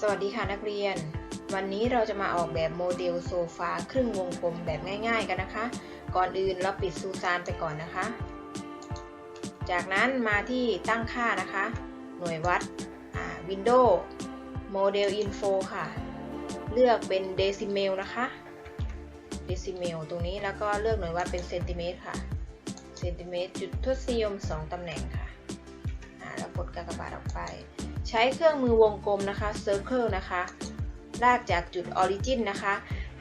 สวัสดีค่ะนักเรียน วันนี้เราจะมาออกแบบโมเดลโซฟาครึ่งวงกลมแบบง่าย ๆ กันนะคะ ก่อนอื่นเราปิดซูซานไปก่อนนะคะ จากนั้นมาที่ตั้งค่านะคะ หน่วยวัดวินโดว์โมเดลอินโฟค่ะ เลือกเป็นเดซิเมลนะคะเดซิเมลตรงนี้แล้วก็เลือกหน่วยวัดเป็นเซนติเมตรค่ะเซนติเมตรจุดทศนิยม 2 ตำแหน่งค่ะอ่าแล้วกดกากบาทออกไป ใช้เครื่องมือวงกลมนะคะ Circle นะคะ ลากจากจุด Origin นะคะ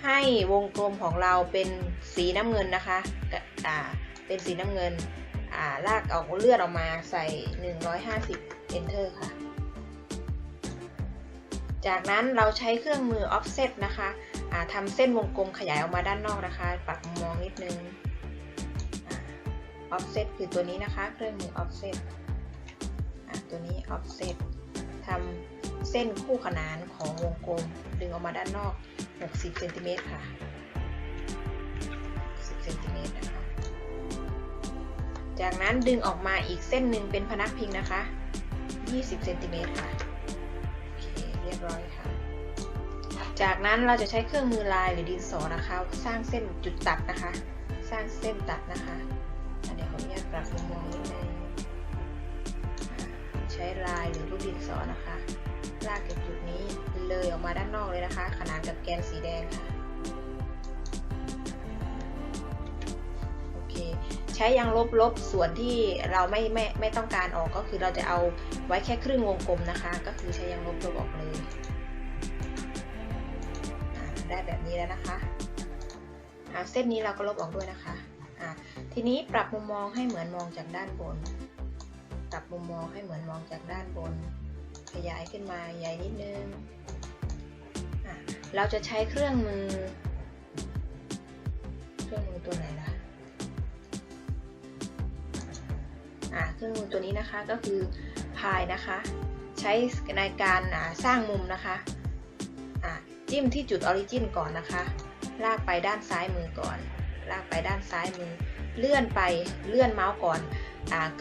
ให้วงกลมของเราเป็นสีน้ำเงินนะคะอ่าเป็นสีน้ำเงินอ่าลากออกเลือดออกมาใส่ 150 Enter ค่ะ จากนั้นเราใช้เครื่องมือ Offset นะคะอ่าทำเส้นวงกลมขยายออกมาด้านนอกนะคะ ปรับมุมมองนิดนึง Offset คือตัวนี้นะคะ เครื่องมือ Offset ตัวนี้ Offset ทำเส้นคู่ขนานของวงกลม ดึงออกมาด้านนอก 60เซนติเมตรค่ะ10เซนติเมตรนะคะจากนั้นดึงออกมาอีกเส้นหนึ่งเป็นพนักพิงนะคะ 20เซนติเมตรค่ะโอเคเรียบร้อยค่ะ จากนั้นเราจะใช้เครื่องมือลายหรือดินสอนะคะ สร้างเส้นจุดตัดนะคะ สร้างเส้นตัดนะคะเดี๋ยวขออนุญาต ด้านนอกเลยนะคะ ขนานกับแกนสีแดงค่ะโอเคใช้ยางลบลบส่วนที่เราไม่ไม่ไม่ต้องการออกก็คือเราจะเอาไว้แค่ครึ่งวงกลมนะคะ ก็คือใช้ยางลบลบออกเลยได้แบบนี้แล้วนะคะเส้นนี้เราก็ลบออกด้วยนะคะทีนี้ปรับมุมมองให้เหมือนมองจากด้านบน ปรับมุมมองให้เหมือนมองจากด้านบน ขยายขึ้นมาใหญ่นิดนึง เราจะใช้เครื่องมือ เครื่องมือตัวไหนล่ะอะเครื่องมือตัวนี้นะคะก็คือพายนะคะ ใช้ในการสร้างมุมนะคะอะจิ้มที่จุดออริจินก่อนนะคะ ลากไปด้านซ้ายมือก่อน ลากไปด้านซ้ายมือ เลื่อนไปเลื่อนเมาส์ก่อน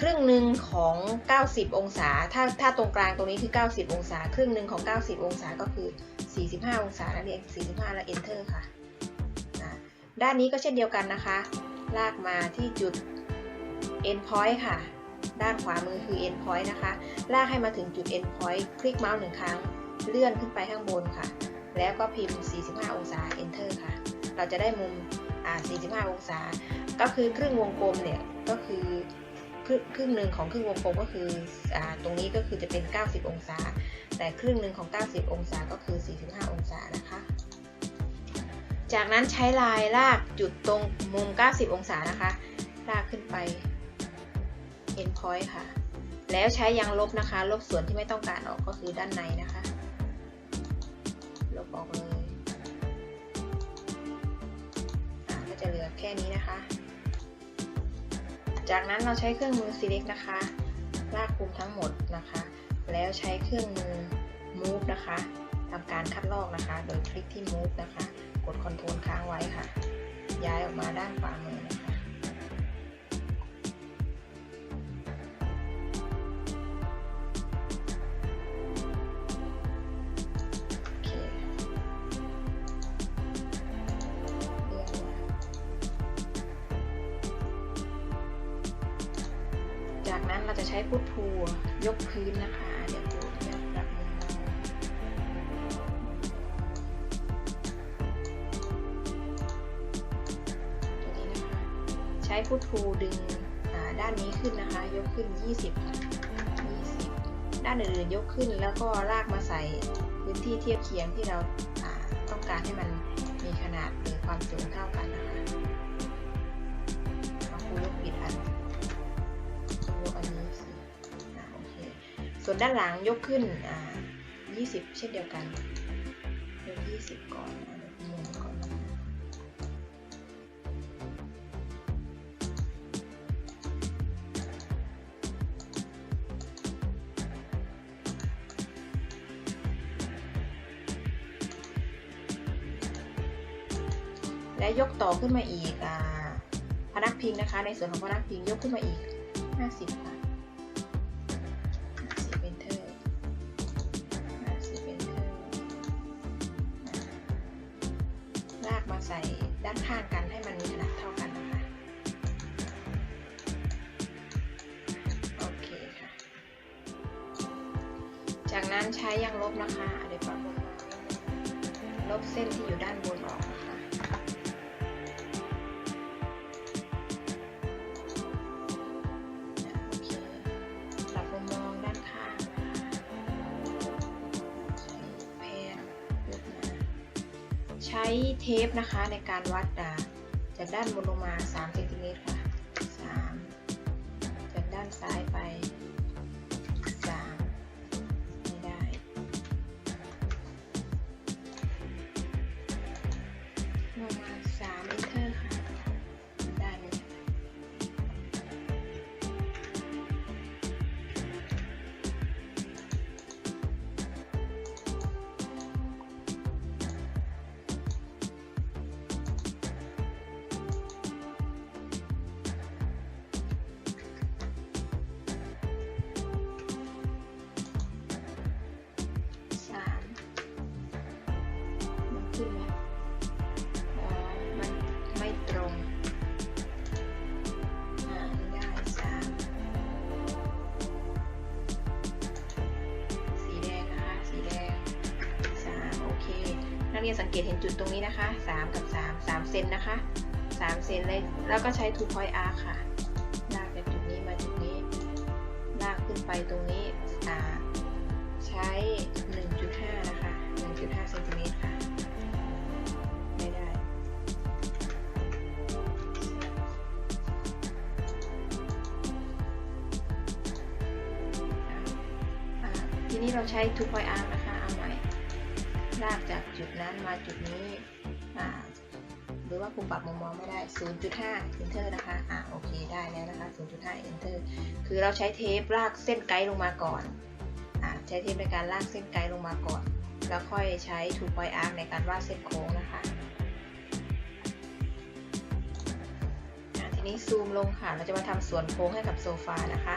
ครึ่งหนึ่งของ 90 องศา ถ้าถ้าตรงกลางตรงนี้คือ 90 องศา ครึ่งหนึ่งของ 90 องศาก็คือ 45 องศานั่นเอง45 แล้ว enter ค่ะด้านนี้ก็เช่นเดียวกันนะคะ ลากมาที่จุด end point ค่ะ ด้านขวามือคือ end point นะคะ ลากให้มาถึงจุด end point คลิกเมาส์หนึ่งครั้ง เลื่อนขึ้นไปข้างบนค่ะ แล้วก็พิมพ์ 45 องศา enter ค่ะ เราจะได้มุม 45 องศา ก็คือครึ่งวงกลมเนี่ย ก็คือ ครึ่งหนึ่งของครึ่งวงกลมก็คืออตรงนี้ก็คือจะเป็น 90 องศา แต่ครึ่งหนึ่งของ 90 องศาก็คือ 45 องศานะคะ จากนั้นใช้ลายลากจุดตรงมุม 90 องศานะคะ ลากขึ้นไป end point ค่ะ แล้วใช้ยางลบนะคะ ลบส่วนที่ไม่ต้องการออกก็คือด้านในนะคะ ลบออกเลยก็จะเหลือแค่นี้นะคะ จากนั้นเราใช้เครื่องมือ select นะคะ ลากคุมทั้งหมดนะคะ แล้วใช้เครื่องมือ move นะคะทำการคัดลอกนะคะ โดยคลิกที่ move นะคะ กด Ctrl ค้างไว้ค่ะ ย้ายออกมาด้านขวามือ ช้พุททูยกพื้นนะคะ เดี๋ยวครูจะปรับมุมมองตัวนี้นะคะ ใช้พุททูดึงด้านนี้ขึ้นนะคะ ยกขึ้น 20 20 ด้านอื่นๆยกขึ้นแล้วก็ลากมาใส่พื้นที่เทียบเคียงที่เราต้องการให้มัน วนด้านหลังยกขึ้นอ่า20 เช่นเดียวกันยก20 ก่อนอ่ายกมุมก่อน และยกต่อขึ้นมาอีกอ่าพนักพิงนะคะ ในส่วนของพนักพิงยกขึ้นมาอีก 50ค่ะ ใส่ด้านข้างกันให้มันมีขนาดเท่ากันนะคะ โอเคค่ะ จากนั้นใช้ยางลบนะคะเดี๋ยวปรับลบเส้นที่อยู่ด้านบนออก เทปนะคะในการวัดจากด้านบนลงมา3เซนติเมตรค่ะ3จากด้านซ้ายไป เรียนสังเกตเห็นจุดตรงนี้นะคะสามกับสามสามเซนนะคะสามเซนเลยแล้วก็ใช้ two point arc ค่ะ ลากจากจุดนี้มาจุดนี้ ลากขึ้นไปตรงนี้อ่าใช้ 1.5 นะคะ 1.5เซนติเมตรค่ะไม่ได้ ทีนี้เราใช้ two point arc นะคะ เอาใหม่ลากจาก จุดนั้นมาจุดนี้หรือว่าคุมปรับมุมมองไม่ได้ 0.5 enter นะคะอ่าโอเคได้แล้วนะคะ 0.5 enter คือเราใช้เทปลากเส้นไกด์ลงมาก่อนอ่าใช้เทปในการลากเส้นไกด์ลงมาก่อน แล้วค่อยใช้ two point arc ในการวาดเส้นโค้งนะคะอ่าทีนี้ซูมลงค่ะ เราจะมาทำส่วนโค้งให้กับโซฟานะคะ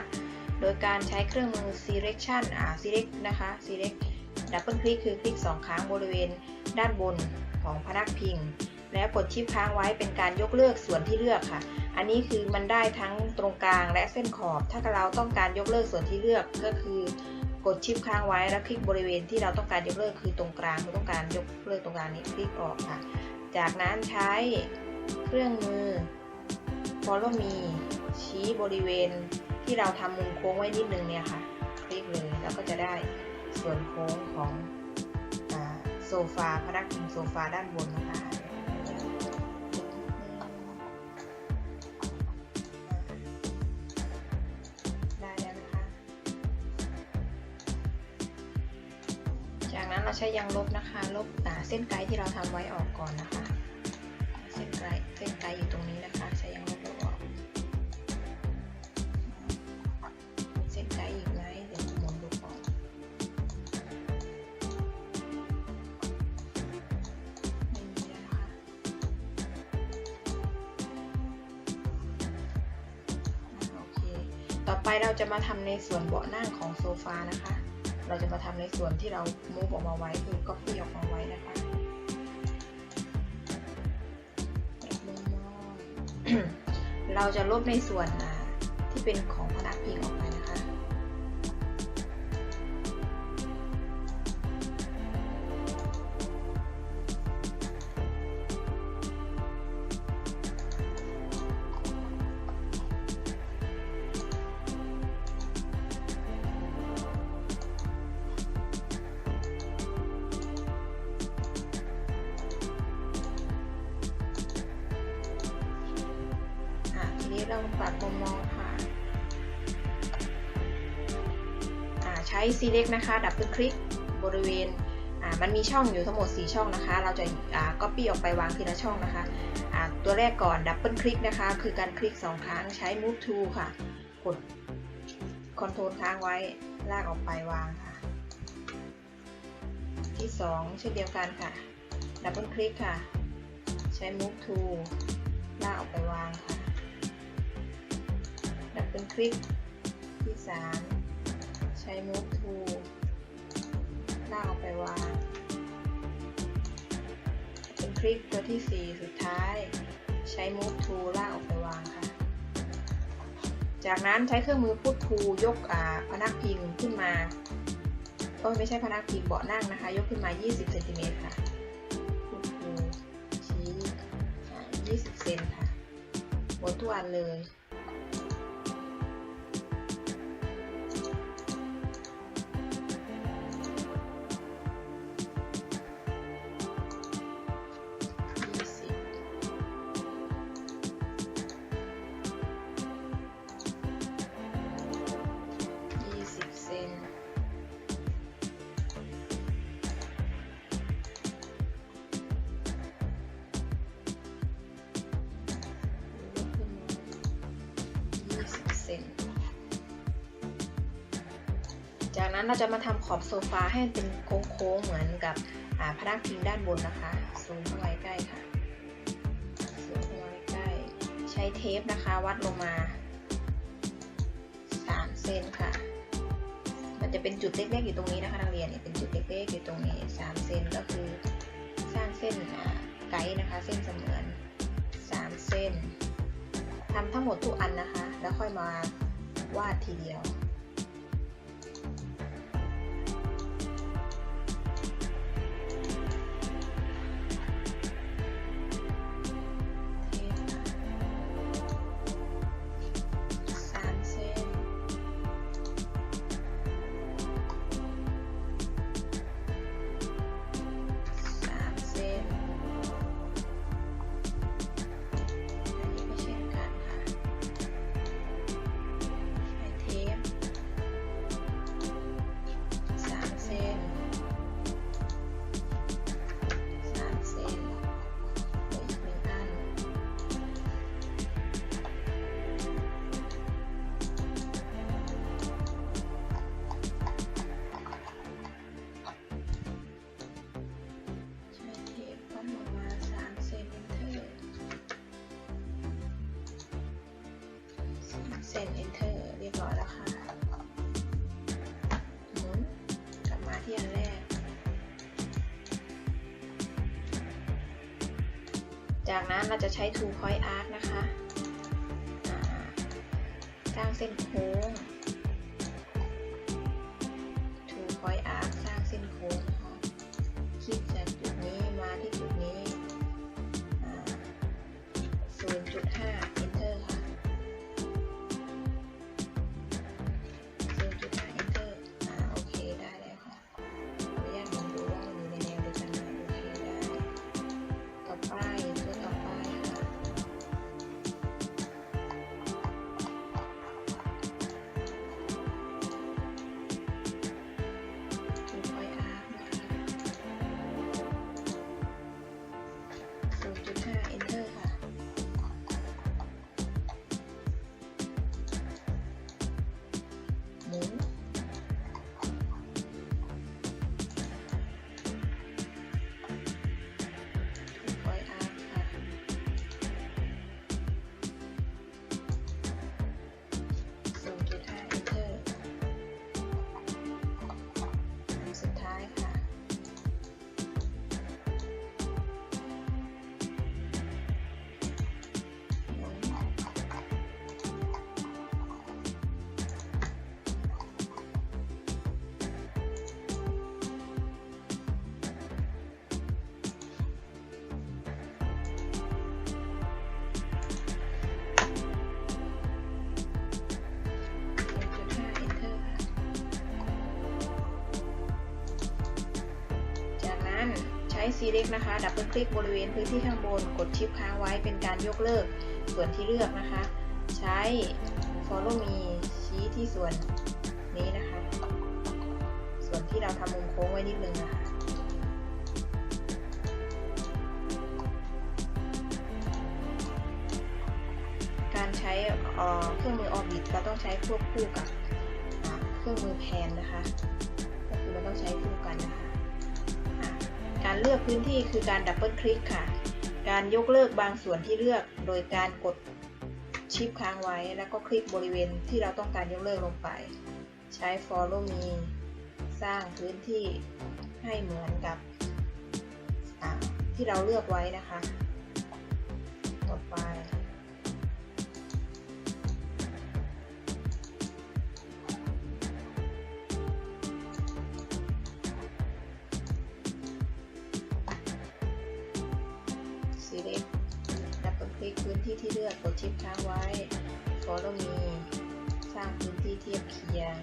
โดยการใช้เครื่องมือ selection อ่า select นะคะ select ดับเบิลคลิกคือคลิก 2 ครั้งบริเวณ ด้านบนของพนักพิง แล้วกดชิปค้างไว้เป็นการยกเลิกส่วนที่เลือกค่ะ อันนี้คือมันได้ทั้งตรงกลางและเส้นขอบ ถ้าเราต้องการยกเลิกส่วนที่เลือกก็คือกดชิปค้างไว้แล้วคลิกบริเวณที่เราต้องการยกเลิกคือตรงกลางเราต้องการยกเลิกตรงกลางนี้คลิกออกค่ะ จากนั้นใช้เครื่องมือ follow me ชี้บริเวณที่เราทำมุมโค้งไว้นิดนึงเนี่ยค่ะ คลิกเลยแล้วก็จะได้ส่วนโค้งของ ฟาพนักพิงโซฟาด้านบนนะคะได้แล้วนะคะ จากนั้นเราใช้ยางลบนะคะ ลบอ่าเส้นไกด์ที่เราทำไว้ออกก่อนนะคะ เส้นไกด์เส้นไกด์อยู่ตรงนี้ จะมาทำในส่วนเบาะนั่งของโซฟานะคะ เราจะมาทำในส่วนที่เรามูฟออกมาไว้คือก็พี่ออกมาไว้นะคะเราจะลบในส่วนที่เป็นของพนักพิงออกมา select นะคะดับเบิลคลิกบริเวณมันมีช่องอยู่ทั้งหมด 4 ช่องนะคะ เราจะอ่า copy ออกไปวางทีละช่องนะคะอ่าตัวแรกก่อนดับเบิลคลิกนะคะ คือการคลิก 2 ครั้งใช้ move to ค่ะ กด control ค้างไว้ลากออกไปวางค่ะ ที่ 2 เช่นเดียวกันค่ะดับเบิลคลิกค่ะ ใช้ move to ลากออกไปวางค่ะดับเบิลคลิกที่ 3 ช้ move to ลากออกไปวางเบิลคลิกตัวที่ 4 สุดท้าย ใช้ move to ลากออกไปวางค่ะ จากนั้นใช้เครื่องมือพูดทูยกพนักพิงขึ้นมาก็ไม่ใช่พนักพิงเบาะนั่งนะคะ ยกขึ้นมา 20เซนติเมตรค่ะพูดทูชี้อ่า20เซนค่ะหมดทุกอันเลย จากนั้นเราจะมาทำขอบโซฟาให้เป็นโค้งๆเหมือนกับพนักพิงด้านบนนะคะซูมเข้าไปใกล้ค่ะซูมเข้าไปใกล้ ใช้เทปนะคะวัดลงมา 3 เซนค่ะ มันจะเป็นจุดเล็กๆอยู่ตรงนี้นะคะนักเรียนเนี่ยเป็นจุดเล็กๆอยู่ตรงนี้ 3 เซนก็คือสร้างเส้นไกด์นะคะ เส้นเสมือน 3 เส้นทำทั้งหมดทุกอันนะคะ แล้วค่อยมาวาดทีเดียว ซนเอนเตอร์เรียบร้อยแล้วค่ะหมุนกลับมาที่อันแรก จากนั้นเราจะใช้ two point arc นะคะสร้างเส้นโค้ง ใช้ select นะคะ ดับเบิลคลิกบริเวณพื้นที่ข้างบน กดชิปค้างไว้เป็นการยกเลิกส่วนที่เลือกนะคะ ใช้ follow me ชี้ที่ส่วนนี้นะคะ ส่วนที่เราทำมุมโค้งไว้นิดนึงนะคะการใช้เครื่องมือออบิทเราต้องใช้ควบคู่กับเครื่องมือแพนนะคะ ก็คือเราต้องใช้คู่กันนะคะ การเลือกพื้นที่คือการดับเบิลคลิกค่ะ การยกเลิกบางส่วนที่เลือกโดยการกดชิปค้างไว้ แล้วก็คลิกบริเวณที่เราต้องการยกเลิกลงไป ใช้ follow me สร้างพื้นที่ให้เหมือนกับอ่าที่เราเลือกไว้นะคะ ต่อไป พื้นที่ที่เลือกกดชิปค้างไว้ follow me สร้างพื้นที่เทียบเคียง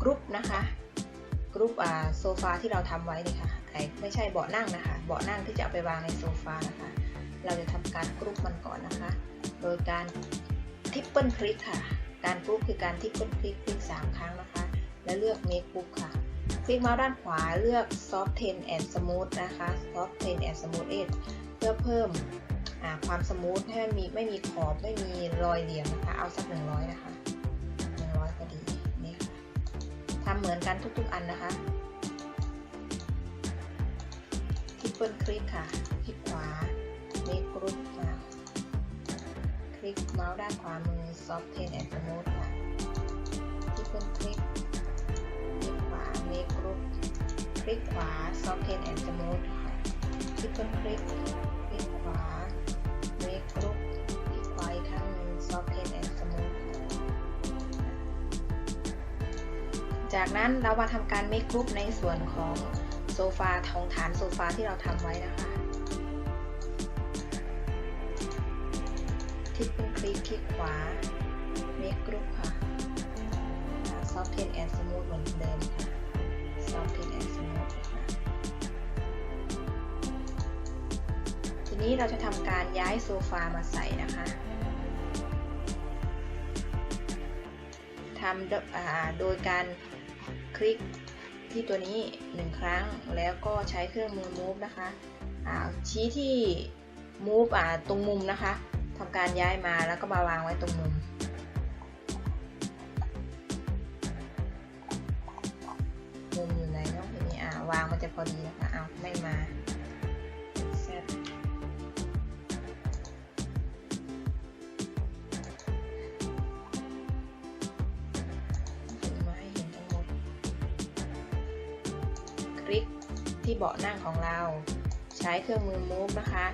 กรุ๊ปนะคะกรุ๊ปโซฟาที่เราทำไว้เลยค่ะไม่ใช่เบาะนั่งนะคะ เบาะนั่งที่จะเอาไปวางในโซฟานะคะ เราจะทำการกรุ๊ปมันก่อนนะคะ โดยการทิปเปิลคลิกค่ะ การกรุ๊ปคือการทิปเปิลคลิกคลิก3ครั้งนะคะ แล้วเลือก make group ค่ะ คลิกมาด้านขวาเลือก soft ten and smooth นะคะ soft ten and smooth edge เพื่อเพิ่มความสมูทให้มันมีไม่มีขอบไม่มีรอยเหลี่ยมนะคะ เอาสัก100นะคะ ทำเหมือนกันทุกๆอันนะคะทริปเปิลคลิกค่ะคลิกขวา make group ค่ะคลิกเมาส์ด้านขวามือ soft ten and smooth ค่ะทริปเปิลคลิกคลิกขวา make group คลิกขวา soft ten and smooth ค่ะทริปเปิลคลิกคลิกขวา จากนั้นเรามาทำการ make group ในส่วนของโซฟาทองฐานโซฟาที่เราทำไว้นะคะคลิกเป็นคลิกคลิกขวา make group ค่ะ soft ten and smooth เหมือนเดิมค่ะ soft ten and smooth นะคะทีนี้เราจะทำการย้ายโซฟามาใส่นะคะทำดอ่าโดยการ คลิกที่ตัวนี้หนึ่งครั้งแล้วก็ใช้เครื่องมือ move นะคะอ่าชี้ที่ move อ่าตรงมุมนะคะทำการย้ายมาแล้วก็มาวางไว้ตรงมุมมุมอยู่ไหนเนาะทีนี้อ่าวางมันจะพอดีนะคะเอาไม่มา บาะนั่งของเรา ใช้เครื่องมือ move นะคะ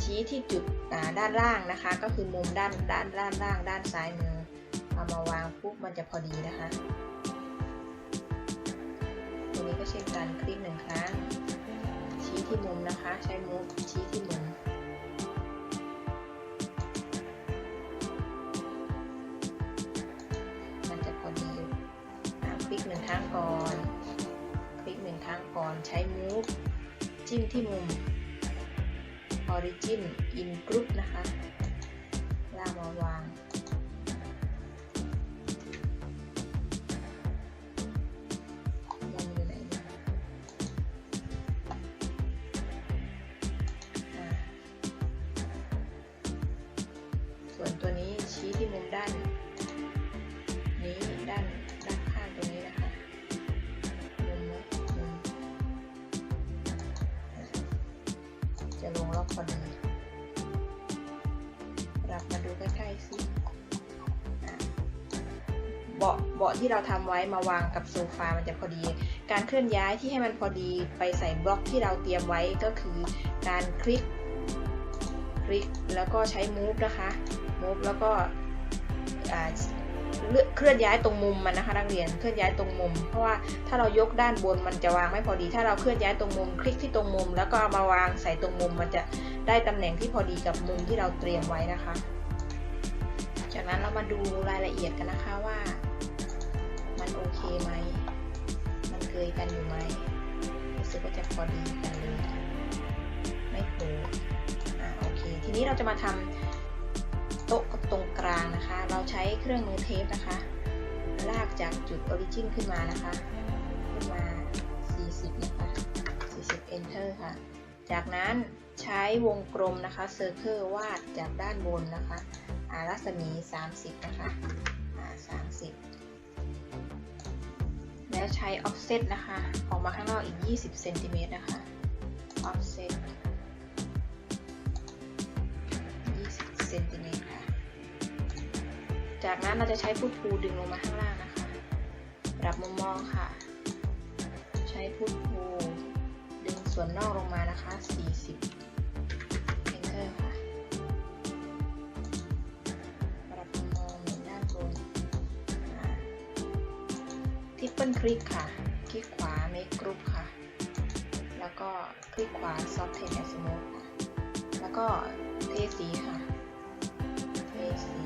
ชี้ที่จุดด้านล่างนะคะ ก็คือมุมด้านด้านด้านล่าง ด้านซ้ายมือ เอามาวางปุ๊บมันจะพอดีนะคะตัวนี้ก็เช่นกันคลิกหนึ่งครั้ง ชี้ที่มุมนะคะ ใช้มูฟชี้ที่มุมมันจะพอดีอะคลิกหนึ่งครั้งก่อน รั้งก่อนใช้มูฟจิ้มที่มุม Origin in Group นะคะลากมาวางาะที่เราทำไว้มาวางกับโซฟามันจะพอดี การเคลื่อนย้ายที่ให้มันพอดีไปใส่บล็อกที่เราเตรียมไว้ก็คือการคลิก คลิกแล้วก็ใช้ move นะคะ move แล้วก็เลือกเคลื่อนย้ายตรงมุมมันนะคะนักเรียนเคลื่อนย้ายตรงมุม เพราะว่าถ้าเรายกด้านบนมันจะวางไม่พอดี ถ้าเราเคลื่อนย้ายตรงมุม คลิกที่ตรงมุม แล้วก็เอามาวางใส่ตรงมุม มันจะได้ตำแหน่งที่พอดีกับมุมที่เราเตรียมไว้นะคะ จากนั้นเรามาดูรายละเอียดกันนะคะว่า มันโอเคไหม มันเคยกันอยู่ไหมรู้สึกว่าจะพอดีกันเลยไม่โผล่อ่าโอเค ทีนี้เราจะมาทำโต๊ะตรงกลางนะคะ เราใช้เครื่องมือเทปนะคะ ลากจากจุดออริจินขึ้นมานะคะ ขึ้นมา 40 นะคะ 40 enter ค่ะ จากนั้นใช้วงกลมนะคะเซอร์เคิลวาดจากด้านบนนะคะอารัศมี 30 นะคะอ่า30 แล้วใช้ offset นะคะ ออกมาข้างนอกอีก 20เซนติเมตรนะคะ offset 20เซนติเมตรค่ะ จากนั้นเราจะใช้พุทพูดึงลงมาข้างล่างนะคะ ปรับมุมมองค่ะ ใช้พุทพูดึงส่วนนอกลงมานะคะ 40 enter ค่ะ เปิลคลิกค่ะ คลิกขวา make group ค่ะ แล้วก็คลิกขวา soft text and smooth แล้วก็เทสีค่ะเทสี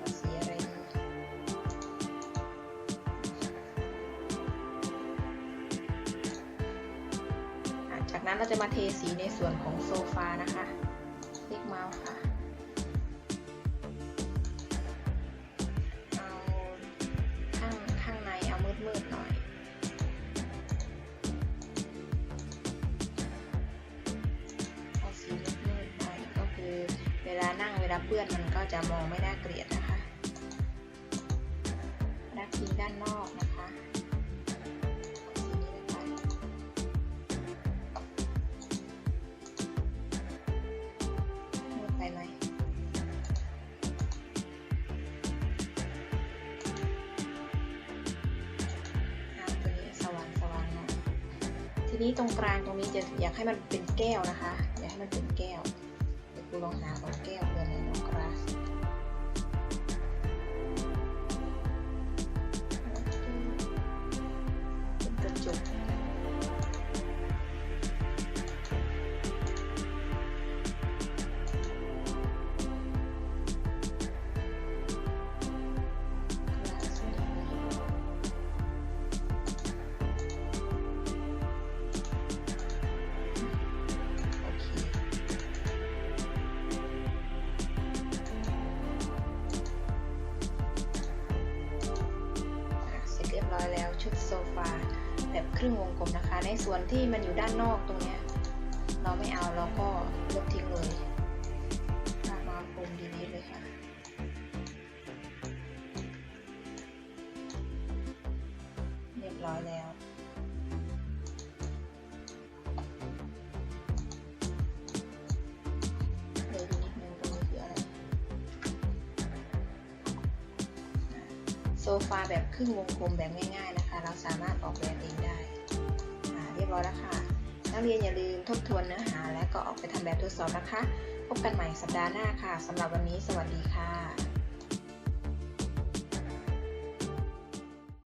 อาสีอะไรดีจากนั้นเราจะมาเทสีในส่วนของโซฟานะคะ คลิกเมาส์ค่ะ มืดๆหน่อยเอาสีมืดมืดๆหน่อยก็คือเวลานั่งเวลาเปื้อนมันก็จะมองไม่น่าเกลียดนะคะรักทิ้งด้านนอกนะคะ ทีนี้ตรงกลางตรงนี้จะอยากให้มันเป็นแก้วนะคะ อยากให้มันเป็นแก้วเดี๋ยวกูลองหาของแก้วเพื่อนในน้องกราง รึ่งวงกลมนะคะ ในส่วนที่มันอยู่ด้านนอกตรงเนี้ยเราไม่เอาเราก็ลบทิ้งเลยลากมาปุ่มดีนี้เลยค่ะ เรียบร้อยแล้วโซฟาแบบครึ่งวงกลมแบบง่ายๆนะคะ เราสามารถออกแบบเอง ร้อยแล้วค่ะ นักเรียนอย่าลืมทบทวนเนื้อหา และก็ออกไปทำแบบทดสอบนะคะ พบกันใหม่สัปดาห์หน้าค่ะสำหรับวันนี้สวัสดีค่ะ